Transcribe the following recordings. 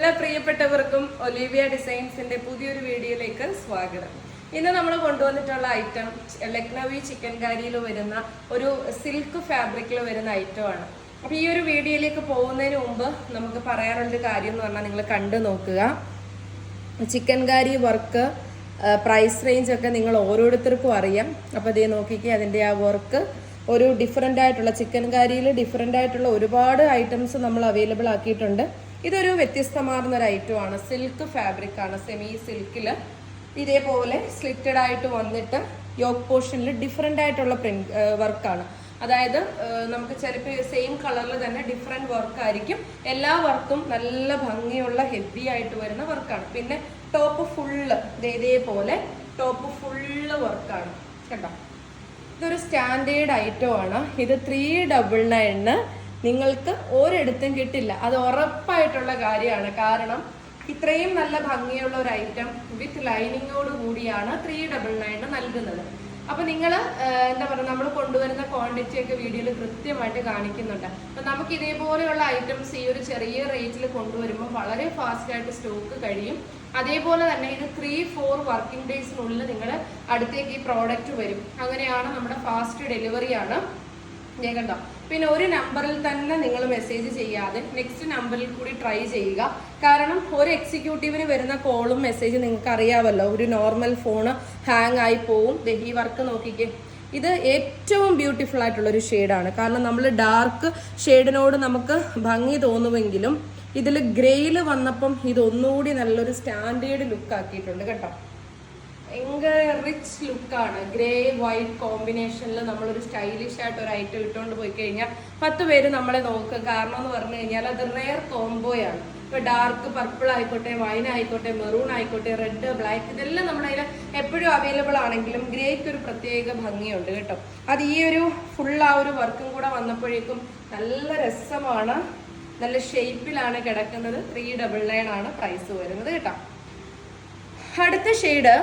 എല്ലാ പ്രിയപ്പെട്ടവർക്കും ഒലീവിയ ഡിസൈൻസിന്റെ പുതിയൊരു വീഡിയോയിലേക്ക് സ്വാഗതം. ഇന്ന് നമ്മൾ കൊണ്ടുവന്നിട്ടുള്ള ഐറ്റം ലക്നവി ചിക്കൻ കാരിയിൽ വരുന്ന ഒരു സിൽക്ക് ഫാബ്രിക്കിൽ വരുന്ന ഐറ്റമാണ് അപ്പൊ ഈ ഒരു വീഡിയോയിലേക്ക് പോകുന്നതിന് മുമ്പ് നമുക്ക് പറയാനുള്ളൊരു കാര്യം എന്ന് പറഞ്ഞാൽ നിങ്ങൾ കണ്ടു നോക്കുക. Chicken curry work price range ഒക്കെ നിങ്ങൾ ഓരോരുത്തർക്കും അറിയാം. അപ്പോൾ ഇതേ നോക്കിക്കേ അതിന്റെ ആ വർക്ക് ഒരു ഡിഫറെന്റ് ആയിട്ടുള്ള ചിക്കൻ കാരിയിൽ ഡിഫറെന്റ് ആയിട്ടുള്ള ഒരുപാട് ഐറ്റംസ് നമ്മൾ അവൈലബിൾ ആക്കിയിട്ടുണ്ട്. ഇതൊരു വ്യത്യസ്തമാർന്ന ഒരു ഐറ്റമാണ്. സിൽക്ക് ഫാബ്രിക് ആണ്. സെമി സിൽക്കിൽ ഇതേപോലെ സ്ലിറ്റഡ് ആയിട്ട് വന്നിട്ട് യോക്ക് പോർഷനിൽ ഡിഫറെന്റ് ആയിട്ടുള്ള പ്രിന്റ് വർക്കാണ് അതായത് നമുക്ക് ചിലപ്പോൾ സെയിം കളറിൽ തന്നെ ഡിഫറെന്റ് വർക്കായിരിക്കും എല്ലാ വർക്കും നല്ല ഭംഗിയുള്ള ഹെവി ആയിട്ട് വരുന്ന വർക്കാണ് പിന്നെ ടോപ്പ് ഫുള്ള് ഇതേപോലെ ടോപ്പ് ഫുള്ള് വർക്കാണ് കേട്ടോ ഇതൊരു സ്റ്റാൻഡേർഡ് ഐറ്റം ആണ്. ഇത് ത്രീ ഡബിൾ നയന് നിങ്ങൾക്ക് ഒരിടത്തും കിട്ടില്ല. അത് ഉറപ്പായിട്ടുള്ള കാര്യമാണ്. കാരണം ഇത്രയും നല്ല ഭംഗിയുള്ള ഒരു ഐറ്റം വിത്ത് ലൈനിങ്ങോട് കൂടിയാണ് ത്രീ ഡബിൾ നയൻ നൽകുന്നത്. അപ്പൊ നിങ്ങൾ എന്താ പറയുക നമ്മൾ കൊണ്ടുവരുന്ന ക്വാണ്ടിറ്റി ഒക്കെ വീഡിയോയിൽ കൃത്യമായിട്ട് കാണിക്കുന്നുണ്ട്. അപ്പൊ നമുക്ക് ഇതേപോലെയുള്ള ഐറ്റംസ് ഈ ഒരു ചെറിയ റേറ്റിൽ കൊണ്ടുവരുമ്പോൾ വളരെ ഫാസ്റ്റ് ആയിട്ട് സ്റ്റോക്ക് കഴിയും. അതേപോലെ തന്നെ ഇത് ത്രീ ഫോർ വർക്കിംഗ് ഡേയ്സിനുള്ളിൽ നിങ്ങൾ അടുത്തേക്ക് ഈ പ്രോഡക്റ്റ് വരും. അങ്ങനെയാണ് നമ്മുടെ ഫാസ്റ്റ് ഡെലിവറി ആണ്. ഞാൻ കണ്ടോ പിന്നെ ഒരു നമ്പറിൽ തന്നെ നിങ്ങൾ മെസ്സേജ് ചെയ്യാതെ നെക്സ്റ്റ് നമ്പറിൽ കൂടി ട്രൈ ചെയ്യുക. കാരണം ഒരു എക്സിക്യൂട്ടീവിന് വരുന്ന കോളും മെസ്സേജ് നിങ്ങൾക്ക് അറിയാമല്ലോ. ഒരു നോർമൽ ഫോണ് ഹാങ് ആയി പോവും. ഈ വർക്ക് നോക്കിക്കേ. ഇത് ഏറ്റവും ബ്യൂട്ടിഫുൾ ആയിട്ടുള്ള ഒരു ഷെയ്ഡാണ് കാരണം നമ്മൾ ഡാർക്ക് ഷെയ്ഡിനോട് നമുക്ക് ഭംഗി തോന്നുമെങ്കിലും ഇതിൽ ഗ്രേയിൽ വന്നപ്പം ഇതൊന്നുകൂടി നല്ലൊരു സ്റ്റാൻഡേർഡ് ലുക്ക് ആക്കിയിട്ടുണ്ട് കേട്ടോ. ഭയങ്കര റിച്ച് ലുക്കാണ് ഗ്രേ വൈറ്റ് കോമ്പിനേഷനിൽ നമ്മളൊരു സ്റ്റൈലിഷ് ആയിട്ട് ഒരു ഐറ്റം ഇട്ടുകൊണ്ട് പോയി കഴിഞ്ഞാൽ പത്ത് പേര് നമ്മളെ നോക്കും. കാരണം എന്ന് പറഞ്ഞു കഴിഞ്ഞാൽ അത് റെയർ കോംബോയാണ് ഇപ്പൊ ഡാർക്ക് പർപ്പിൾ ആയിക്കോട്ടെ വൈൻ ആയിക്കോട്ടെ മെറൂൺ ആയിക്കോട്ടെ റെഡ് ബ്ലാക്ക് ഇതെല്ലാം നമ്മുടെ കയ്യിൽ എപ്പോഴും അവൈലബിൾ ആണെങ്കിലും ഗ്രേക്ക് ഒരു പ്രത്യേക ഭംഗിയുണ്ട് കേട്ടോ. അത് ഈ ഒരു ഫുൾ ആ ഒരു വർക്കും കൂടെ വന്നപ്പോഴേക്കും നല്ല രസമാണ്. നല്ല ഷേപ്പിലാണ് കിടക്കുന്നത്. ത്രീ ഡബിൾ നയൻ ആണ് പ്രൈസ് വരുന്നത് കേട്ടോ. അടുത്ത ഷെയ്ഡ്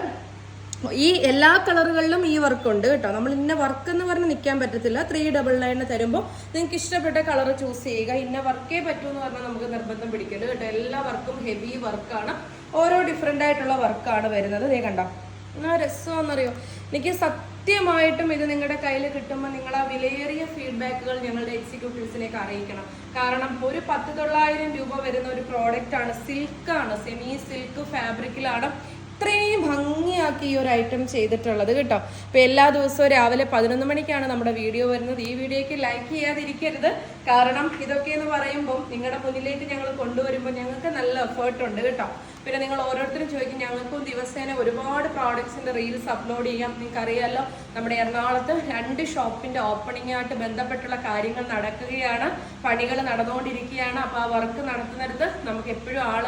ഈ എല്ലാ കളറുകളിലും ഈ വർക്ക് ഉണ്ട് കേട്ടോ. നമ്മൾ ഇന്ന വർക്ക് എന്ന് പറഞ്ഞ് നിൽക്കാൻ പറ്റത്തില്ല. ത്രീ ഡബിൾ നയൻ തരുമ്പോൾ നിങ്ങൾക്ക് ഇഷ്ടപ്പെട്ട കളർ ചൂസ് ചെയ്യുക. ഇന്ന വർക്കേ പറ്റൂ എന്ന് പറഞ്ഞാൽ നമുക്ക് നിർബന്ധം പിടിക്കരുത് കേട്ടോ. എല്ലാ വർക്കും ഹെവി വർക്കാണ് ഓരോ ഡിഫറെന്റ് ആയിട്ടുള്ള വർക്കാണ് വരുന്നത്. ദേ കണ്ടോ? ആ രസമാണെന്നറിയോ? എനിക്ക് സത്യമായിട്ടും ഇത് നിങ്ങളുടെ കയ്യിൽ കിട്ടുമ്പോൾ നിങ്ങൾ ആ വിലയേറിയ ഫീഡ്ബാക്കുകൾ ഞങ്ങളുടെ എക്സിക്യൂട്ടീവ്സിലേക്ക് അറിയിക്കണം. കാരണം ഒരു പത്ത് തൊള്ളായിരം രൂപ വരുന്ന ഒരു പ്രോഡക്റ്റ് ആണ്. സിൽക്കാണ് സെമി സിൽക്ക് ഫാബ്രിക്കിലാണ് ഇത്രയും ഭംഗിയാക്കി ഈ ഒരു ഐറ്റം ചെയ്തിട്ടുള്ളത് കേട്ടോ. അപ്പോൾ എല്ലാ ദിവസവും രാവിലെ പതിനൊന്ന് മണിക്കാണ് നമ്മുടെ വീഡിയോ വരുന്നത്. ഈ വീഡിയോക്ക് ലൈക്ക് ചെയ്യാതിരിക്കരുത്. കാരണം ഇതൊക്കെ എന്ന് പറയുമ്പോൾ നിങ്ങളുടെ മുന്നിലേക്ക് ഞങ്ങൾ കൊണ്ടുവരുമ്പോൾ ഞങ്ങൾക്ക് നല്ല എഫേർട്ട് ഉണ്ട് കേട്ടോ. പിന്നെ നിങ്ങൾ ഓരോരുത്തരും ചോദിക്കും ഞങ്ങൾക്കും ദിവസേന ഒരുപാട് പ്രോഡക്ട്സിന്റെ റീൽസ് അപ്ലോഡ് ചെയ്യാം. നിങ്ങൾക്ക് അറിയാലോ നമ്മുടെ എറണാകുളത്ത് രണ്ട് ഷോപ്പിന്റെ ഓപ്പണിംഗ് ആയിട്ട് ബന്ധപ്പെട്ടുള്ള കാര്യങ്ങൾ നടക്കുകയാണ് പണികൾ നടന്നുകൊണ്ടിരിക്കുകയാണ്. അപ്പോൾ ആ വർക്ക് നടത്തുന്നിടത്ത് നമുക്ക് എപ്പോഴും ആൾ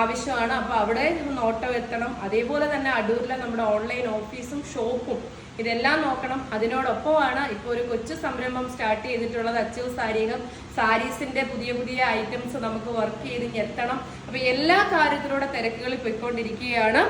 ആവശ്യമാണ്. അപ്പോൾ അവിടെ നോട്ടം എത്തണം. അതേപോലെ തന്നെ അടൂരിലെ നമ്മുടെ ഓൺലൈൻ ഓഫീസും ഷോപ്പും ഇതെല്ലാം നോക്കണം. അതിനോടൊപ്പമാണ് ഇപ്പോൾ ഒരു കൊച്ചു സംരംഭം സ്റ്റാർട്ട് ചെയ്തിട്ടുള്ളത്. അച്ചു സാരീകം സാരീസിന്റെ പുതിയ പുതിയ ഐറ്റംസ് നമുക്ക് വർക്ക് ചെയ്ത് എത്തണം. അപ്പൊ എല്ലാ കാര്യത്തിലൂടെ തിരക്കുകൾ പോയിക്കൊണ്ടിരിക്കുകയാണ്.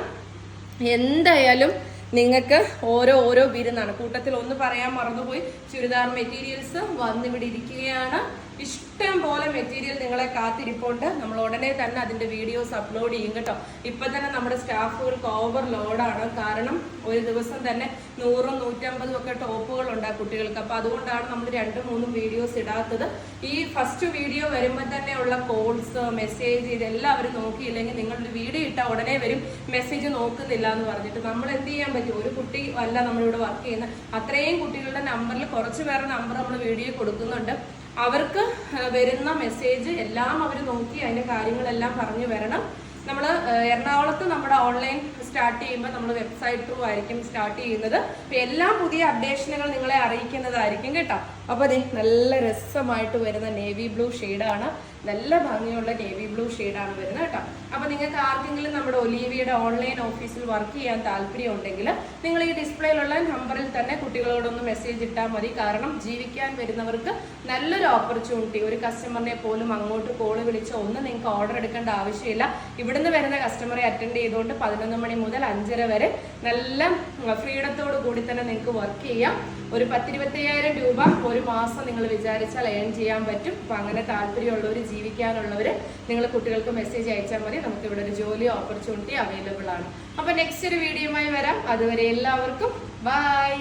എന്തായാലും നിങ്ങൾക്ക് ഓരോ ഓരോ വിരുന്നാണ്. കൂട്ടത്തിൽ ഒന്ന് പറയാൻ മറന്നുപോയി. ചുരിദാർ മെറ്റീരിയൽസ് വന്നിവിടെ ഇരിക്കുകയാണ്. ഇഷ്ടം പോലെ മെറ്റീരിയൽ നിങ്ങളെ കാത്തിരിപ്പുണ്ട്. നമ്മൾ ഉടനെ തന്നെ അതിന്റെ വീഡിയോസ് അപ്ലോഡ് ചെയ്യും കേട്ടോ. ഇപ്പൊ തന്നെ നമ്മുടെ സ്റ്റാഫുകൾക്ക് ഓവർ ലോഡാണ് കാരണം ഒരു ദിവസം തന്നെ നൂറും നൂറ്റമ്പതും ഒക്കെ ടോപ്പുകൾ ഉണ്ട് ആ കുട്ടികൾക്ക്. അപ്പൊ അതുകൊണ്ടാണ് നമ്മൾ രണ്ടും മൂന്നും വീഡിയോസ് ഇടാത്തത്. ഈ ഫസ്റ്റ് വീഡിയോ വരുമ്പോൾ ഉള്ള കോൾസ് മെസ്സേജ് ഇതെല്ലാം അവർ നോക്കിയില്ലെങ്കിൽ നിങ്ങളുടെ വീഡിയോ ഇട്ടാൽ ഉടനെ വരും. മെസ്സേജ് നോക്കുന്നില്ല എന്ന് പറഞ്ഞിട്ട് നമ്മൾ എന്ത് ചെയ്യാൻ പറ്റും? ഒരു കുട്ടി അല്ല നമ്മളിവിടെ വർക്ക് ചെയ്യുന്ന അത്രയും കുട്ടികളുടെ നമ്പറിൽ കുറച്ച് പേരുടെ നമ്പർ നമ്മൾ വീഡിയോ കൊടുക്കുന്നുണ്ട്. അവർക്ക് വരുന്ന മെസ്സേജ് എല്ലാം അവർ നോക്കി അതിന്റെ കാര്യങ്ങളെല്ലാം പറഞ്ഞു വരണം. നമ്മൾ എറണാകുളത്ത് നമ്മുടെ ഓൺലൈൻ സ്റ്റാർട്ട് ചെയ്യുമ്പോൾ നമ്മൾ വെബ്സൈറ്റ് ത്രൂ ആയിരിക്കും സ്റ്റാർട്ട് ചെയ്യുന്നത്. അപ്പോൾ എല്ലാ പുതിയ അപ്ഡേഷനുകൾ നിങ്ങളെ അറിയിക്കുന്നതായിരിക്കും കേട്ടോ. അപ്പോൾ അതെ നല്ല രസമായിട്ട് വരുന്ന നേവി ബ്ലൂ ഷെയ്ഡാണ് നല്ല ഭംഗിയുള്ള നേവി ബ്ലൂ ഷെയ്ഡാണ് വരുന്നത് കേട്ടോ. അപ്പോൾ നിങ്ങൾക്ക് ആർക്കെങ്കിലും നമ്മുടെ ഒലീവിയുടെ ഓൺലൈൻ ഓഫീസിൽ വർക്ക് ചെയ്യാൻ താല്പര്യം ഉണ്ടെങ്കിൽ നിങ്ങൾ ഈ ഡിസ്പ്ലേയിലുള്ള നമ്പറിൽ തന്നെ കുട്ടികളോടൊന്ന് മെസ്സേജ് ഇട്ടാൽ മതി. കാരണം ജീവിക്കാൻ വരുന്നവർക്ക് നല്ലൊരു ഓപ്പർച്യൂണിറ്റി ഒരു കസ്റ്റമറിനെ പോലും അങ്ങോട്ട് കോൾ വിളിച്ചോ ഒന്ന് നിങ്ങൾക്ക് ഓർഡർ എടുക്കേണ്ട ആവശ്യമില്ല. ഇവിടുന്ന് വരുന്ന കസ്റ്റമറെ അറ്റൻഡ് ചെയ്തുകൊണ്ട് പതിനൊന്ന് മണി മുതൽ അഞ്ചര വരെ നല്ല ഫ്രീഡത്തോട് കൂടി തന്നെ നിങ്ങൾക്ക് വർക്ക് ചെയ്യാം. ഒരു പത്തിരുപത്തയ്യായിരം രൂപ ഒരു മാസം നിങ്ങൾ വിചാരിച്ചാൽ ഏൺ ചെയ്യാൻ പറ്റും. അപ്പൊ അങ്ങനെ താല്പര്യമുള്ളവർ ജീവിക്കാനുള്ളവർ നിങ്ങൾ കുട്ടികൾക്ക് മെസ്സേജ് അയച്ചാൽ മതി. നമുക്ക് ഇവിടെ ഒരു ജോലി ഓപ്പർച്യൂണിറ്റി അവൈലബിൾ ആണ്. അപ്പൊ നെക്സ്റ്റ് ഒരു വീഡിയോയുമായി വരാം. അതുവരെ എല്ലാവർക്കും ബൈ